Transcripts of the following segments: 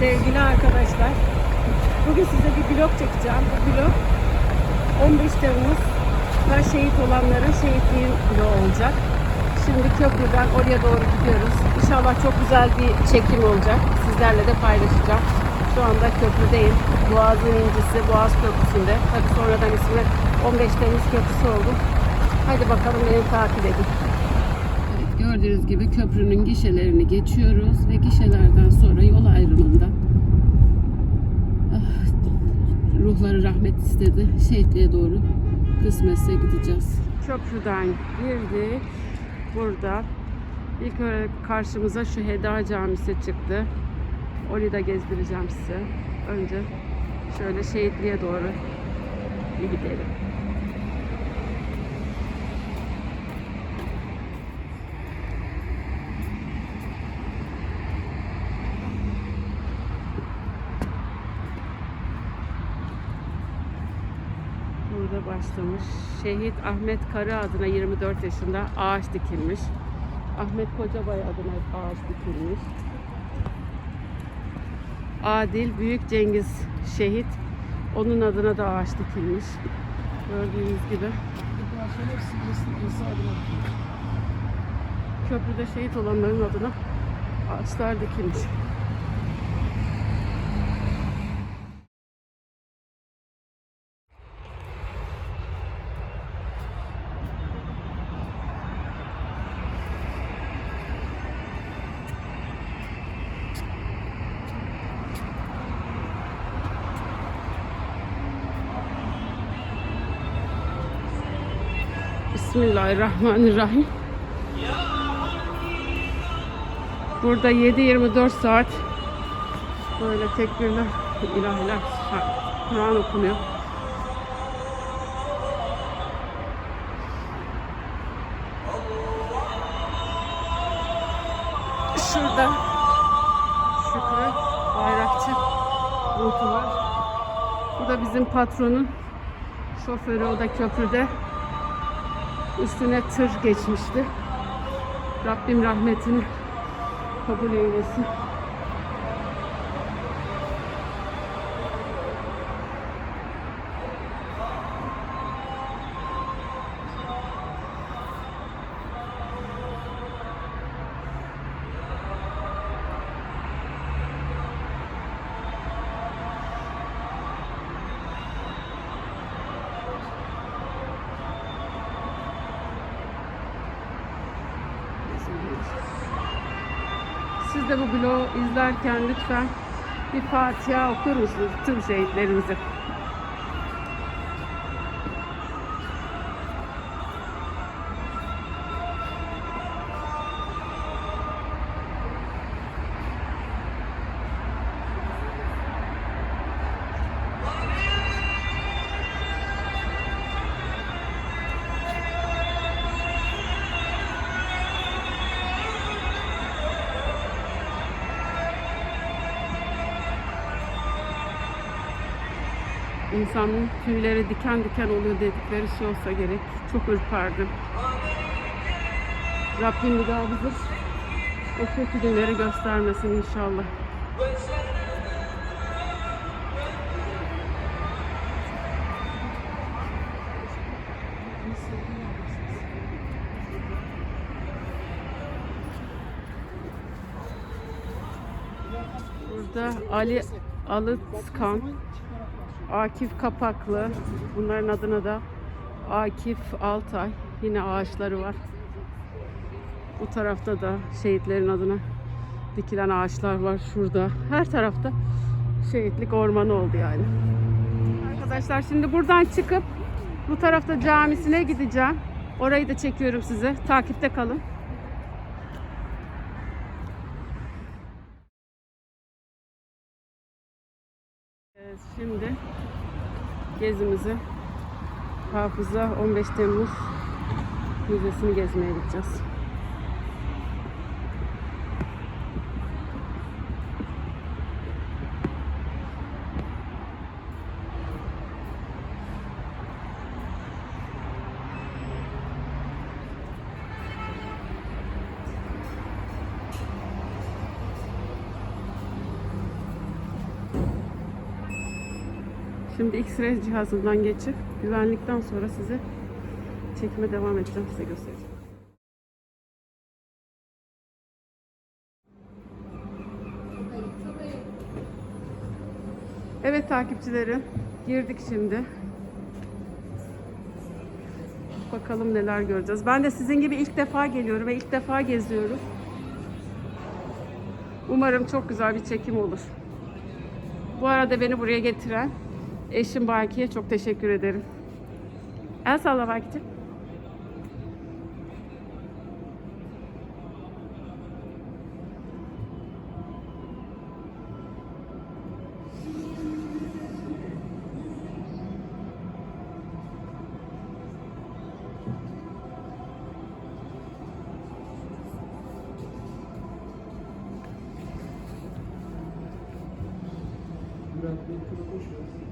Sevgili arkadaşlar, bugün size bir vlog çekeceğim. Bu vlog 15 Temmuz'da şehit olanların şehitliği vlogu olacak. Şimdi köprüden oraya doğru gidiyoruz. İnşallah çok güzel bir çekim olacak. Sizlerle de paylaşacağım. Şu anda köprüdeyim. Boğaz'ın incisi, Boğaz Köprüsü'nde. Tabii sonradan ismi 15 Temmuz Köprüsü oldu. Hadi bakalım beni takip edin. Gördüğünüz gibi köprünün gişelerini geçiyoruz ve gişelerden sonra yol ayrımında ah, ruhları rahmet istedi. Şehitliğe doğru kısmetse gideceğiz. Köprüden girdik. Burada ilk karşımıza şu Heda Camisi çıktı. Orayı da gezdireceğim size. Önce şöyle şehitliğe doğru bir gidelim. Burada başlamış. Şehit Ahmet Karı adına 24 yaşında ağaç dikilmiş. Ahmet Kocabay adına ağaç dikilmiş. Adil Büyük Cengiz şehit. Onun adına da ağaç dikilmiş. Gördüğünüz gibi. Köprüde şehit olanların adına ağaçlar dikilmiş. Bismillahirrahmanirrahim. Burada 7-24 saat böyle tekbirler, ilahiler, Kur'an okunuyor. Şurada Şükrü Bayrakçı ruhu var. Bu da bizim patronun şoförü, o da köprüde üstüne tır geçmişti. Rabbim rahmetini kabul eylesin. Siz de bu blogu izlerken lütfen bir Fatiha okur musunuz tüm şehitlerimize? İnsanın tüyleri diken diken oluyor dedikleri şey olsa gerek. Çok ürperdim. Rabbim bir daha bizi o kötü günleri göstermesin inşallah. Burada Ali Alıtkan, Akif Kapaklı, bunların adına da Akif Altay, yine ağaçları var. Bu tarafta da şehitlerin adına dikilen ağaçlar var şurada. Her tarafta şehitlik ormanı oldu yani. Arkadaşlar şimdi buradan çıkıp bu tarafta camisine gideceğim. Orayı da çekiyorum size. Takipte kalın. Şimdi gezimizi Hafıza 15 Temmuz Müzesi'ni gezmeye gideceğiz. Şimdi X-ray cihazından geçip güvenlikten sonra size çekime devam edeceğim. Size göstereceğim. Evet takipçilerim girdik şimdi. Bakalım neler göreceğiz. Ben de sizin gibi ilk defa geliyorum ve ilk defa geziyorum. Umarım çok güzel bir çekim olur. Bu arada beni buraya getiren eşim Baki'ye çok teşekkür ederim. El salla Baki'cim. Bülent Bey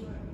Amen.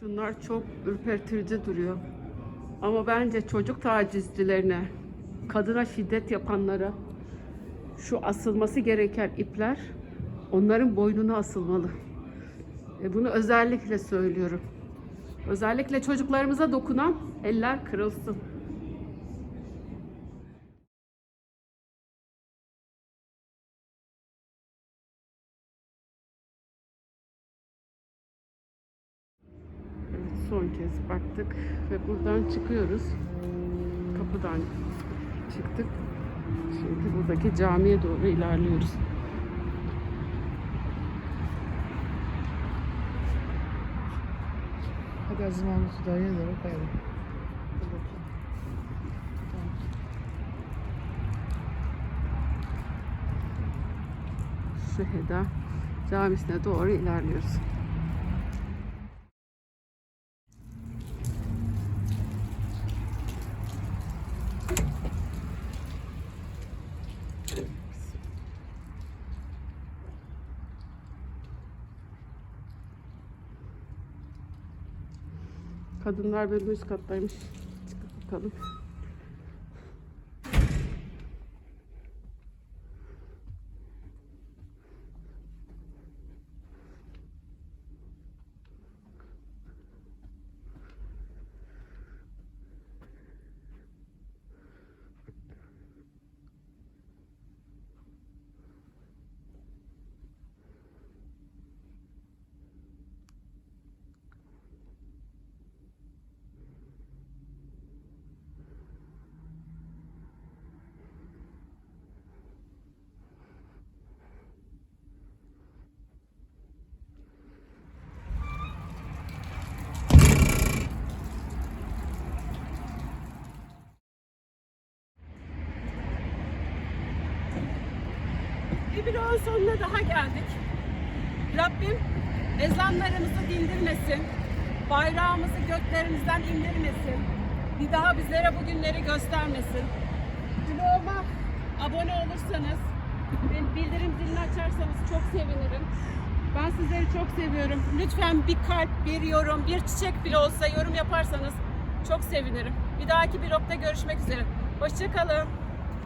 Şunlar çok ürpertici duruyor. Ama bence çocuk tacizcilerine, kadına şiddet yapanlara şu asılması gereken ipler onların boynuna asılmalı. E bunu özellikle söylüyorum. Özellikle çocuklarımıza dokunan eller kırılsın. Son kez baktık ve buradan çıkıyoruz. Kapıdan çıktık. Şimdi buradaki camiye doğru ilerliyoruz. Hadi Aziz Mahmut Hüdayi'ye doğru kayalım. Şeheda Camisi'ne doğru ilerliyoruz. Kadınlar bölümü üst kattaymış. Çıkıp bakalım. Bir bloğun sonuna daha geldik. Rabbim ezanlarımızı dindirmesin. Bayrağımızı göklerimizden indirmesin. Bir daha bizlere bu günleri göstermesin. Bloğuma abone olursanız bildirim zilini açarsanız çok sevinirim. Ben sizleri çok seviyorum. Lütfen bir kalp, bir yorum, bir çiçek bile olsa yorum yaparsanız çok sevinirim. Bir dahaki blogda görüşmek üzere. Hoşçakalın.